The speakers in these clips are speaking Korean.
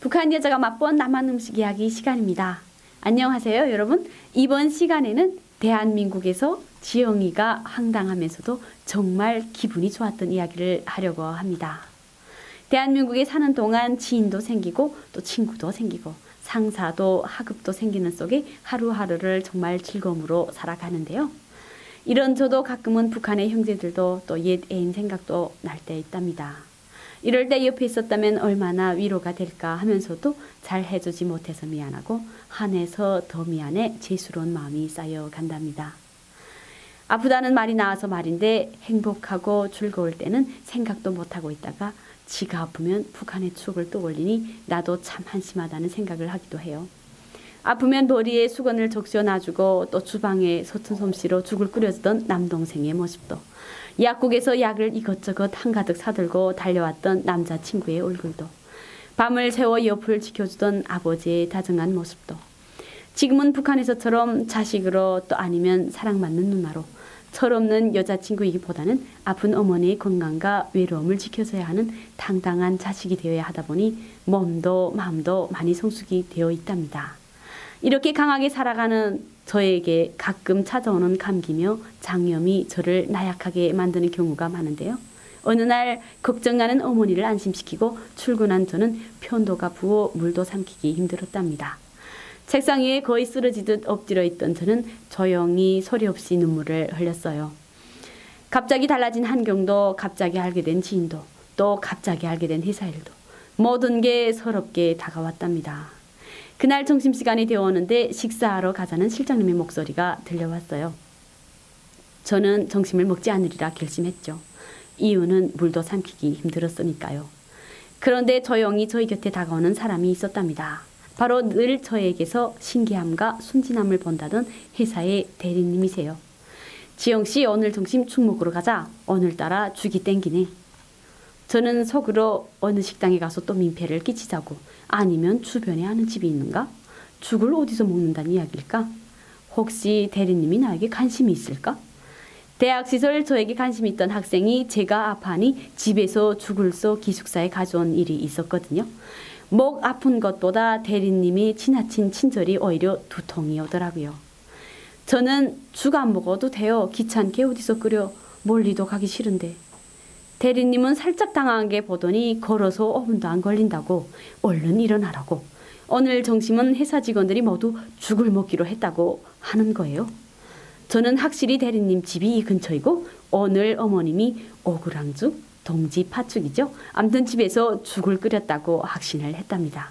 북한 여자가 맛본 남한 음식 이야기 시간입니다. 안녕하세요, 여러분. 이번 시간에는 대한민국에서 지영이가 황당하면서도 정말 기분이 좋았던 이야기를 하려고 합니다. 대한민국에 사는 동안 지인도 생기고 또 친구도 생기고 상사도 하급도 생기는 속에 하루하루를 정말 즐거움으로 살아가는데요. 이런 저도 가끔은 북한의 형제들도 또 옛 애인 생각도 날 때 있답니다. 이럴 때 옆에 있었다면 얼마나 위로가 될까 하면서도 잘 해주지 못해서 미안하고 한해서 더 미안해 재수로운 마음이 쌓여 간답니다. 아프다는 말이 나와서 말인데 행복하고 즐거울 때는 생각도 못하고 있다가 지가 아프면 북한의 추억을 떠올리니 나도 참 한심하다는 생각을 하기도 해요. 아프면 머리에 수건을 적셔 놔주고 또 주방에 서툰 솜씨로 죽을 끓여주던 남동생의 모습도 약국에서 약을 이것저것 한가득 사들고 달려왔던 남자친구의 얼굴도 밤을 새워 옆을 지켜주던 아버지의 다정한 모습도 지금은 북한에서처럼 자식으로 또 아니면 사랑받는 누나로 철없는 여자친구이기보다는 아픈 어머니의 건강과 외로움을 지켜줘야 하는 당당한 자식이 되어야 하다 보니 몸도 마음도 많이 성숙이 되어 있답니다. 이렇게 강하게 살아가는 저에게 가끔 찾아오는 감기며 장염이 저를 나약하게 만드는 경우가 많은데요. 어느 날 걱정하는 어머니를 안심시키고 출근한 저는 편도가 부어 물도 삼키기 힘들었답니다. 책상 위에 거의 쓰러지듯 엎드려 있던 저는 조용히 소리 없이 눈물을 흘렸어요. 갑자기 달라진 환경도 갑자기 알게 된 지인도 또 갑자기 알게 된 회사 일도 모든 게 서럽게 다가왔답니다. 그날 점심시간이 되었는데 식사하러 가자는 실장님의 목소리가 들려왔어요. 저는 점심을 먹지 않으리라 결심했죠. 이유는 물도 삼키기 힘들었으니까요. 그런데 조용히 저희 곁에 다가오는 사람이 있었답니다. 바로 늘 저에게서 신기함과 순진함을 본다던 회사의 대리님이세요. 지영 씨 오늘 점심 죽 먹으러 가자. 오늘따라 죽이 땡기네. 저는 속으로 어느 식당에 가서 또 민폐를 끼치자고 아니면 주변에 아는 집이 있는가? 죽을 어디서 먹는다는 이야기일까? 혹시 대리님이 나에게 관심이 있을까? 대학 시절 저에게 관심 있던 학생이 제가 아파하니 집에서 죽을 써 기숙사에 가져온 일이 있었거든요. 목 아픈 것보다 대리님이 지나친 친절이 오히려 두통이 오더라고요. 저는 죽 안 먹어도 돼요. 귀찮게 어디서 끓여. 멀리도 가기 싫은데. 대리님은 살짝 당황하게 보더니 걸어서 5분도 안 걸린다고 얼른 일어나라고 오늘 점심은 회사 직원들이 모두 죽을 먹기로 했다고 하는 거예요. 저는 확실히 대리님 집이 이 근처이고 오늘 어머님이 오그랑죽 동지 파죽이죠. 암튼 집에서 죽을 끓였다고 확신을 했답니다.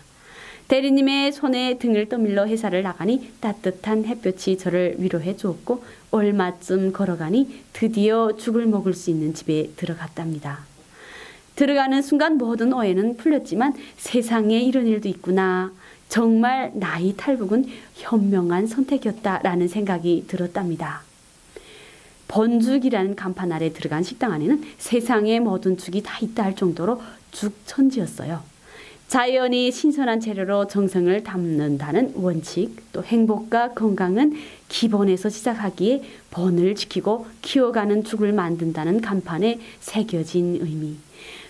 대리님의 손에 등을 떠밀러 회사를 나가니 따뜻한 햇볕이 저를 위로해 주었고 얼마쯤 걸어가니 드디어 죽을 먹을 수 있는 집에 들어갔답니다. 들어가는 순간 모든 오해는 풀렸지만 세상에 이런 일도 있구나. 정말 나이 탈북은 현명한 선택이었다라는 생각이 들었답니다. 번죽이라는 간판 아래 들어간 식당 안에는 세상의 모든 죽이 다 있다 할 정도로 죽천지였어요. 자연이 신선한 재료로 정성을 담는다는 원칙, 또 행복과 건강은 기본에서 시작하기에 번을 지키고 키워가는 죽을 만든다는 간판에 새겨진 의미.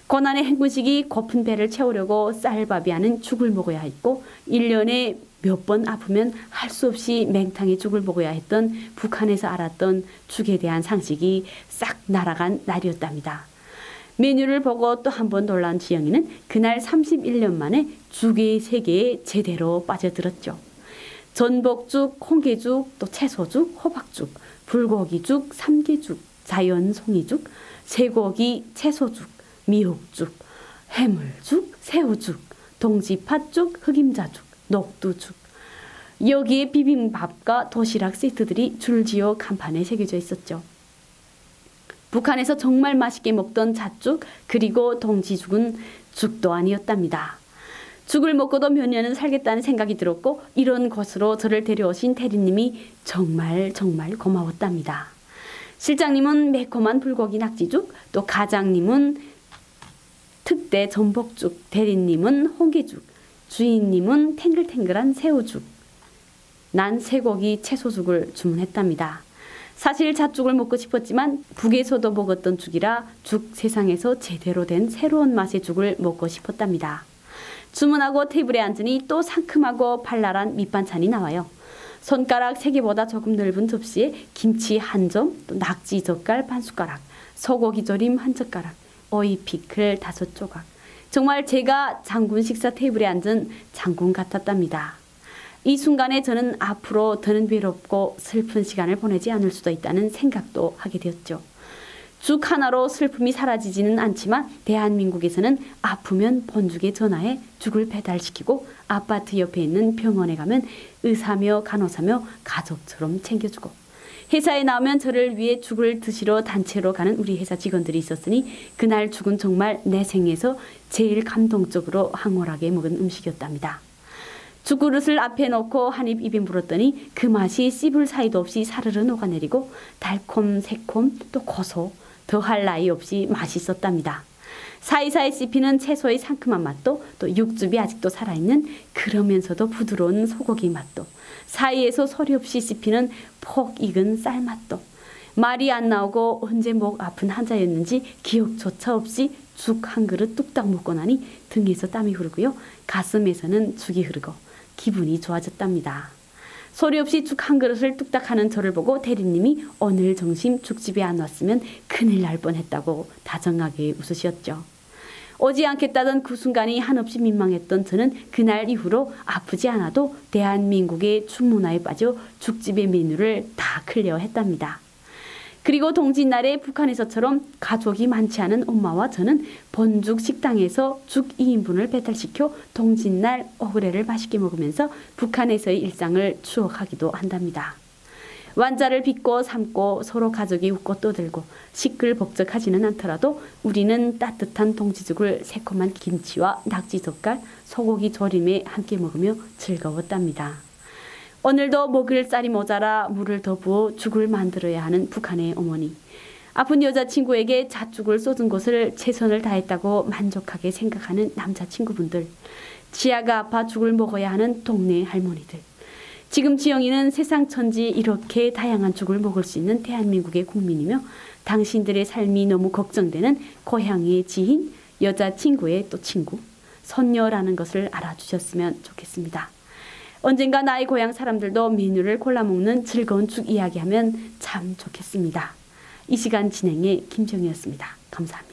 고난의 행군식이 고픈 배를 채우려고 쌀밥이 하는 죽을 먹어야 했고, 1년에 몇 번 아프면 할 수 없이 맹탕의 죽을 먹어야 했던 북한에서 알았던 죽에 대한 상식이 싹 날아간 날이었답니다. 메뉴를 보고 또 한 번 놀란 지영이는 그날 31년 만에 죽의 세계에 제대로 빠져들었죠. 전복죽, 홍게죽, 또 채소죽, 호박죽, 불고기죽, 삼계죽, 자연 송이죽, 쇠고기, 채소죽, 미역죽, 해물죽, 새우죽, 동지팥죽, 흑임자죽, 녹두죽. 여기에 비빔밥과 도시락 세트들이 줄지어 간판에 새겨져 있었죠. 북한에서 정말 맛있게 먹던 잣죽 그리고 동지죽은 죽도 아니었답니다. 죽을 먹고도 몇 년은 살겠다는 생각이 들었고 이런 곳으로 저를 데려오신 대리님이 정말 정말 고마웠답니다. 실장님은 매콤한 불고기 낙지죽, 또 가장님은 특대 전복죽, 대리님은 홍게죽, 주인님은 탱글탱글한 새우죽. 난 쇠고기 채소죽을 주문했답니다. 사실 잣죽을 먹고 싶었지만 북에서도 먹었던 죽이라 죽 세상에서 제대로 된 새로운 맛의 죽을 먹고 싶었답니다. 주문하고 테이블에 앉으니 또 상큼하고 발랄한 밑반찬이 나와요. 손가락 세 개보다 조금 넓은 접시에 김치 한 점, 또 낙지 젓갈 반 숟가락, 소고기 조림 한 젓가락, 오이 피클 다섯 조각. 정말 제가 장군 식사 테이블에 앉은 장군 같았답니다. 이 순간에 저는 앞으로 더는 외롭고 슬픈 시간을 보내지 않을 수도 있다는 생각도 하게 되었죠. 죽 하나로 슬픔이 사라지지는 않지만 대한민국에서는 아프면 본죽에 전화해 죽을 배달시키고 아파트 옆에 있는 병원에 가면 의사며 간호사며 가족처럼 챙겨주고 회사에 나오면 저를 위해 죽을 드시러 단체로 가는 우리 회사 직원들이 있었으니 그날 죽은 정말 내 생에서 제일 감동적으로 황홀하게 먹은 음식이었답니다. 죽그릇을 앞에 놓고 한입 입에 물었더니 그 맛이 씹을 사이도 없이 사르르 녹아내리고 달콤 새콤 또 고소 더할 나위 없이 맛있었답니다. 사이사이 씹히는 채소의 상큼한 맛도 또 육즙이 아직도 살아있는 그러면서도 부드러운 소고기 맛도 사이에서 소리 없이 씹히는 폭 익은 쌀 맛도 말이 안 나오고 언제 목 아픈 한자였는지 기억조차 없이 죽 한 그릇 뚝딱 먹고 나니 등에서 땀이 흐르고요 가슴에서는 죽이 흐르고 기분이 좋아졌답니다. 소리 없이 죽 한 그릇을 뚝딱 하는 저를 보고 대리님이 오늘 점심 죽집에 안 왔으면 큰일 날 뻔했다고 다정하게 웃으셨죠. 오지 않겠다던 그 순간이 한없이 민망했던 저는 그날 이후로 아프지 않아도 대한민국의 죽문화에 빠져 죽집의 메뉴를 다 클리어했답니다. 그리고 동짓날에 북한에서처럼 가족이 많지 않은 엄마와 저는 본죽 식당에서 죽 2인분을 배달시켜 동짓날 어그레를 맛있게 먹으면서 북한에서의 일상을 추억하기도 한답니다. 완자를 빚고 삶고 서로 가족이 웃고 떠들고 시끌벅적하지는 않더라도 우리는 따뜻한 동지죽을 새콤한 김치와 낙지 젓갈, 소고기 조림에 함께 먹으며 즐거웠답니다. 오늘도 먹을 쌀이 모자라 물을 더 부어 죽을 만들어야 하는 북한의 어머니. 아픈 여자친구에게 잣죽을 쏟은 것을 최선을 다했다고 만족하게 생각하는 남자친구분들. 지아가 아파 죽을 먹어야 하는 동네 할머니들. 지금 지영이는 세상 천지 이렇게 다양한 죽을 먹을 수 있는 대한민국의 국민이며 당신들의 삶이 너무 걱정되는 고향의 지인, 여자친구의 또 친구, 선녀라는 것을 알아주셨으면 좋겠습니다. 언젠가 나의 고향 사람들도 메뉴를 골라 먹는 즐거운 죽 이야기하면 참 좋겠습니다. 이 시간 진행의 김정희였습니다. 감사합니다.